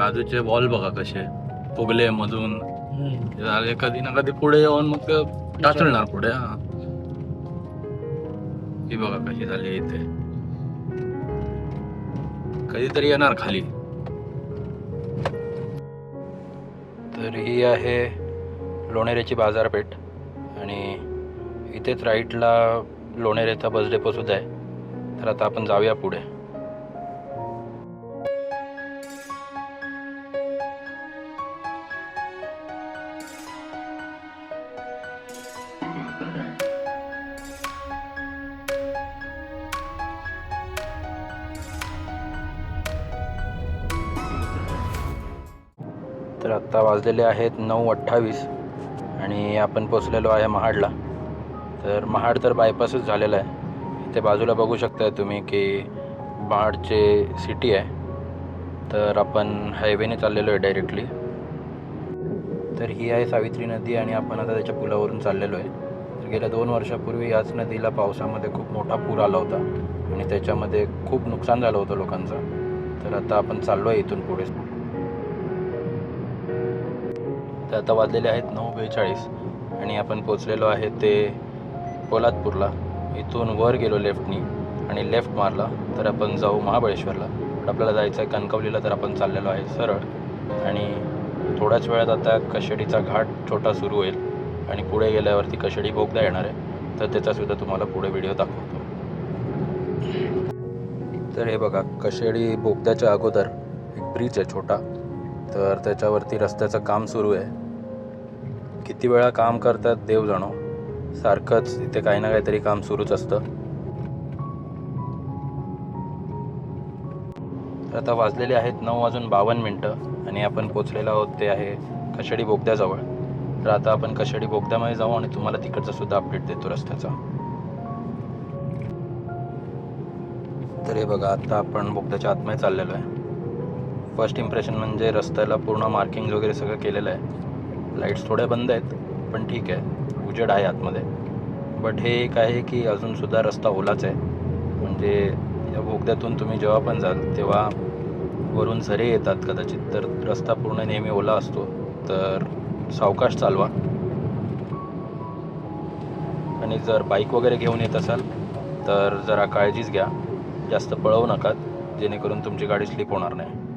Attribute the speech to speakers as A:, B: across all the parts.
A: बाजूचे वॉल बघा कसे. फुगले मधून. झाले कधी ना कधी पुढे येऊन मग ते टाचळणार पुढे हा. ही बघा कशी झाली इथे. कधीतरी येणार खाली. तर ही आहे लोणेरेची बाजारपेठ आणि इथेच राईटला लोणेरेचा बस डेपो सुद्धा आहे. तर आता आपण जाऊया पुढे. तर आत्ता वाजलेले आहेत नऊ अठ्ठावीस आणि आपण पोचलेलो आहे महाडला. तर महाड तर बायपासच झालेला आहे. इथे बाजूला बघू शकताय तुम्ही की महाडचे सिटी आहे. तर आपण हायवेने चाललेलो आहे डायरेक्टली तर ही आहे सावित्री नदी आणि आपण आता त्याच्या पुलावरून चाललेलो आहे. तर गेल्या दोन वर्षापूर्वी याच नदीला पावसामध्ये खूप मोठा पूर आला होता आणि त्याच्यामध्ये खूप नुकसान झालं होतं लोकांचं. तर आता आपण चाललो आहे इथून पुढे. तर आता वाजलेले आहेत नऊ बेचाळीस. आणि आपण पोचलेलो आहे ते पोलादपूरला. इथून वर गेलो लेफ्टनी आणि लेफ्ट मारला तर आपण जाऊ महाबळेश्वरला. पण आपल्याला जायचं आहे कणकवलीला तर आपण चाललेलो आहे सरळ. आणि थोड्याच वेळात आता कशेडीचा घाट छोटा सुरू होईल. आणि पुढे गेल्यावरती कशेडी बोगदा येणार आहे. तर त्याचासुद्धा तुम्हाला पुढे व्हिडिओ दाखवतो. तर हे बघा कशेडी बोगद्याच्या अगोदर एक ब्रिज आहे छोटा. तर त्याच्यावरती रस्त्याचं काम सुरू आहे. किती वेळा काम करतात देव जाणो. सारखंच इथे काही ना काहीतरी काम सुरूच असतं. तर आता वाजलेले आहेत नऊ वाजून बावन्न मिनटं आणि आपण पोचलेलो आहोत ते आहे कशेडी बोगद्याजवळ. तर आता आपण कशेडी बोगद्यामध्ये जाऊ आणि तुम्हाला तिकडचा सुद्धा अपडेट देतो रस्त्याचा. तर हे बघा आता आपण बोगद्याच्या आतमध्ये चाललेलो आहे. फर्स्ट इम्प्रेशन म्हणजे रस्त्याला पूर्ण मार्किंग वगैरे सगळं केलेलं आहे. लाईट्स थोड्या बंद आहेत पण ठीक आहे. उजेड आहे आतमध्ये. बट हे एक आहे की अजूनसुद्धा रस्ता ओलाच आहे. म्हणजे या बोगद्यातून तुम्ही जेव्हा पण जाल तेव्हा वरून झरे येतात कदाचित. तर रस्ता पूर्ण नेहमी ओला असतो. तर सावकाश चालवा. आणि जर बाईक वगैरे घेऊन येत असाल तर जरा काळजीच घ्या. जास्त पळवू नका जेणेकरून तुमची गाडी स्लिप होणार नाही.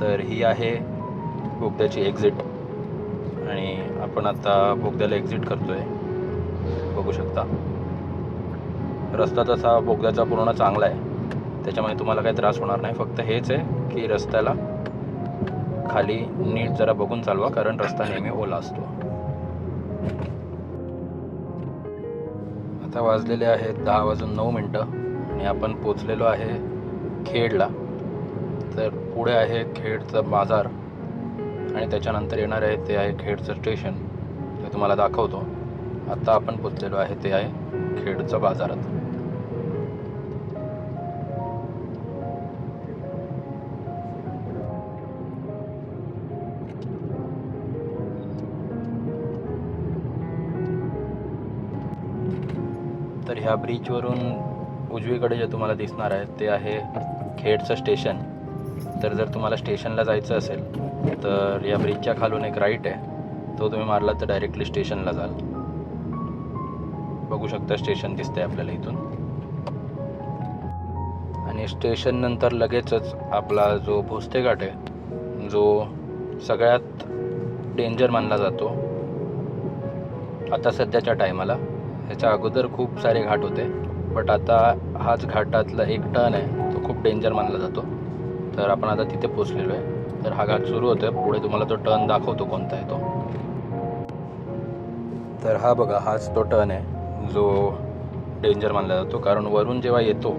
A: तर ही आहे बोगद्याची एक्झिट आणि आपण आता बोगद्याला एक्झिट करतो आहे बघू शकता. रस्ता तसा बोगद्याचा पूर्ण चांगला आहे. त्याच्यामुळे तुम्हाला काही त्रास होणार नाही. फक्त हेच आहे की रस्त्याला खाली नीट जरा बघून चालवा कारण रस्ता नेहमी ओला असतो. आता वाजलेले आहेत दहा वाजून नऊ मिनटं. आणि आपण पोचलेलो आहे खेडला. तर पुढे आहे खेडचं बाजार. आणि त्याच्यानंतर येणार आहे ते आहे खेडचं स्टेशन. ते तुम्हाला दाखवतो. आत्ता आपण पोचलेलो आहे ते आहे खेडचं बाजारात. तर ह्या ब्रिजवरून उजवीकडे जे तुम्हाला दिसणार आहे ते आहे खेडचं स्टेशन. तर जर तुम्हाला स्टेशनला जायचं असेल तर या ब्रिजच्या खालून एक राईट आहे. तो तुम्ही मारला तर डायरेक्टली स्टेशनला जाल. बघू शकता स्टेशन दिसतंय आपल्याला इथून. आणि स्टेशन नंतर लगेचच आपला जो भोसतेघाट आहे जो सगळ्यात डेंजर मानला जातो. आता सध्याच्या टायमाला ह्याच्या अगोदर खूप सारे घाट होते बट आता हाच घाटातला एक टर्न आहे तो खूप डेंजर मानला जातो. तर आपण आता तिथे पोचलेलो आहे. तर हा घाट सुरू होतो आहे पुढे तुम्हाला तो टर्न दाखवतो कोणता आहे तो. तर हा बघा हाच तो टर्न आहे. जो डेंजर मानला जातो. कारण वरून जेव्हा येतो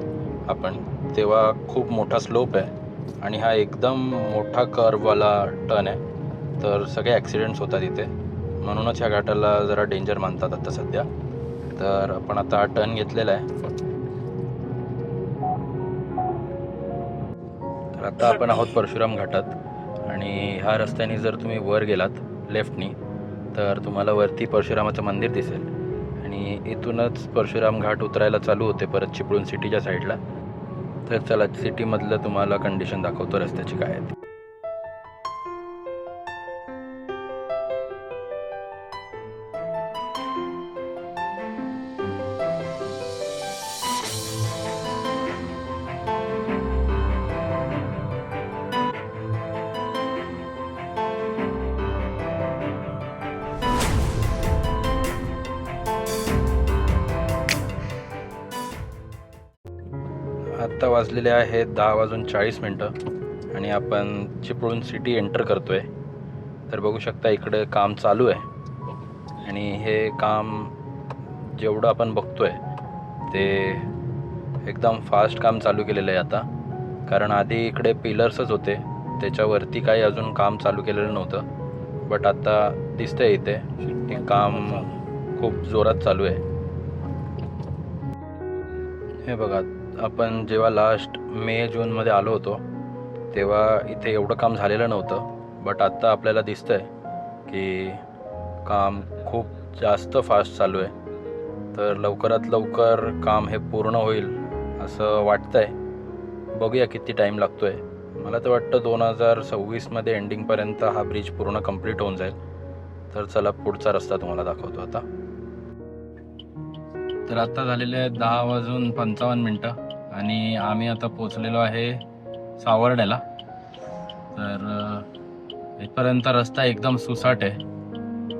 A: आपण तेव्हा खूप मोठा स्लोप आहे. आणि हा एकदम मोठा कर्ववाला टर्न आहे. तर सगळे ॲक्सिडेंट्स होतात इथे. म्हणूनच ह्या घाटाला जरा डेंजर मानतात आता सध्या. तर आपण आता हा टर्न घेतलेला आहे. तर आता आपण आहोत परशुराम घाटात. आणि ह्या रस्त्याने जर तुम्ही वर गेलात लेफ्टनी तर तुम्हाला वरती परशुरामाचं मंदिर दिसेल. आणि इथूनच परशुराम घाट उतरायला चालू होते परत चिपळूण सिटीच्या साईडला. तर चला सिटीमधलं तुम्हाला कंडिशन दाखवतो रस्त्याची काय आहे आत्ता वाजलेले आहेत दहा वाजून चाळीस मिनटं. आणि आपण चिपळूण सिटी एंटर करतो आहे तर बघू शकता इकडे काम चालू आहे. आणि हे काम जेवढं आपण बघतो आहे ते एकदम फास्ट काम चालू केलेलं आहे आता. कारण आधी इकडे पिलर्सच होते. त्याच्यावरती काही अजून काम चालू केलेलं नव्हतं. बट आता दिसतंय इथे ते काम खूप जोरात चालू आहे. हे बघा आपण जेव्हा लास्ट मे जूनमध्ये आलो होतो तेव्हा इथे एवढं काम झालेलं नव्हतं. बट आत्ता आपल्याला दिसतंय की काम खूप जास्त फास्ट चालू आहे. तर लवकरात लवकर काम हे पूर्ण होईल असं वाटतं आहे बघूया किती टाईम लागतो आहे मला तर वाटतं दोन हजार सव्वीसमध्ये एंडिंगपर्यंत हा ब्रिज पूर्ण कंप्लीट होऊन जाईल. तर चला पुढचा रस्ता तुम्हाला दाखवतो आता. तर आत्ता झालेले आहेत दहा वाजून पंचावन्न मिनटं. आणि आम्ही आता पोचलेलो आहे सावर्ड्याला तर इथपर्यंत रस्ता एकदम सुसाट आहे.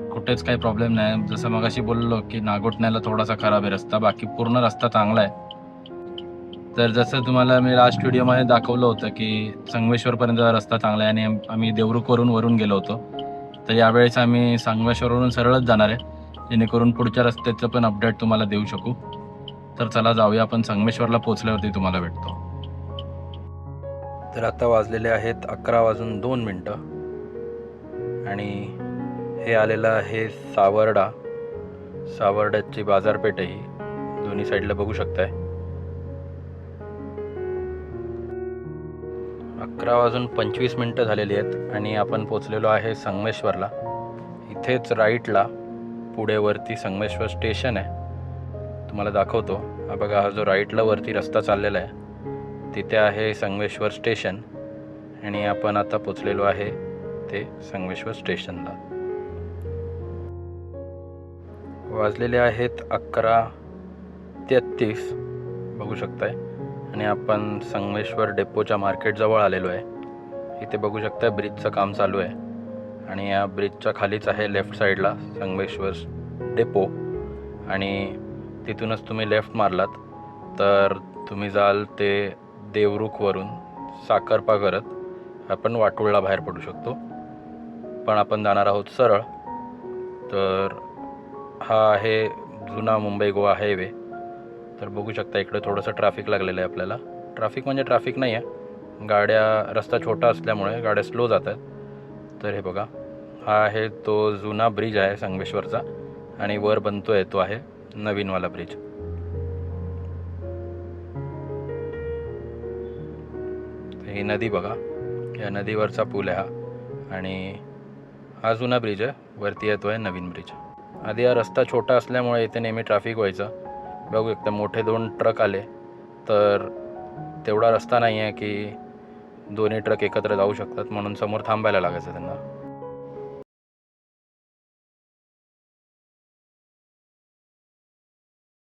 A: कुठेच काही प्रॉब्लेम नाही. जसं मगाशी बोललो की नागोटण्याला थोडासा खराब आहे रस्ता. बाकी पूर्ण रस्ता चांगला आहे. तर जसं तुम्हाला मी लास्ट व्हिडिओमध्ये दाखवलं होतं की संगमेश्वरपर्यंत रस्ता चांगला आहे आणि आम्ही देवरुखवरून वरून गेलो होतो. तर यावेळेस आम्ही संगमेश्वरवरून सरळच जाणार आहे. जेणेकरून पुढच्या रस्त्याचं पण अपडेट तुम्हाला देऊ शकू. तर चला जाऊया आपण संगमेश्वरला पोचल्यावरती तुम्हाला भेटतो. तर आता वाजलेले आहेत अकरा वाजून दोन मिनटं. आणि हे आलेलं आहे सावर्डा. सावर्ड्याची बाजारपेठही दोन्ही साईडला बघू शकताय. अकरा वाजून पंचवीस मिनटं झालेली आहेत आणि आपण पोचलेलो आहे संगमेश्वरला. इथेच राईटला पुढे वरती संगमेश्वर स्टेशन आहे. तुम्हाला दाखवतो. हा बघा हा जो राईटला वरती रस्ता चाललेला आहे तिथे आहे संगमेश्वर स्टेशन आणि आपण आता पोचलेलो आहे ते संगमेश्वर स्टेशनला वाजलेले आहेत अकरा तेहत्तीस बघू शकताय. आणि आपण संगमेश्वर डेपोच्या मार्केटजवळ आलेलो आहे. इथे बघू शकता ब्रिजचं काम चालू आहे. आणि या ब्रिजच्या खालीच आहे लेफ्ट साईडला संगमेश्वर डेपो आणि तिथूनच तुम्ही लेफ्ट मारलात. तर तुम्ही जाल ते देवरुखवरून साखरपा करत आपण वाटोळला बाहेर पडू शकतो. पण आपण जाणार आहोत सरळ. तर हा आहे जुना मुंबई गोवा हायवे तर बघू शकता इकडे थोडंसं ट्रॅफिक लागलेलं आहे आपल्याला. ट्रॅफिक म्हणजे ट्रॅफिक नाही आहे गाड्या रस्ता छोटा असल्यामुळे गाड्या स्लो जात आहेत तर हे बघा. हा आहे तो जुना ब्रिज आहे संगमेश्वरचा. आणि वर बनतो आहे तो आहे नवीनवाला ब्रिज. ही नदी बघा. या नदीवरचा पूल आहे हा. आणि हा जुना ब्रिज आहे. वरती येतो आहे नवीन ब्रिज. आधी हा रस्ता छोटा असल्यामुळे इथे नेहमी ट्रॅफिक व्हायचं. बघू शकता मोठे दोन ट्रक आले. तर तेवढा रस्ता नाही आहे की दोन्ही ट्रक एकत्र जाऊ शकतात. म्हणून समोर थांबायला लागायचं त्यांना.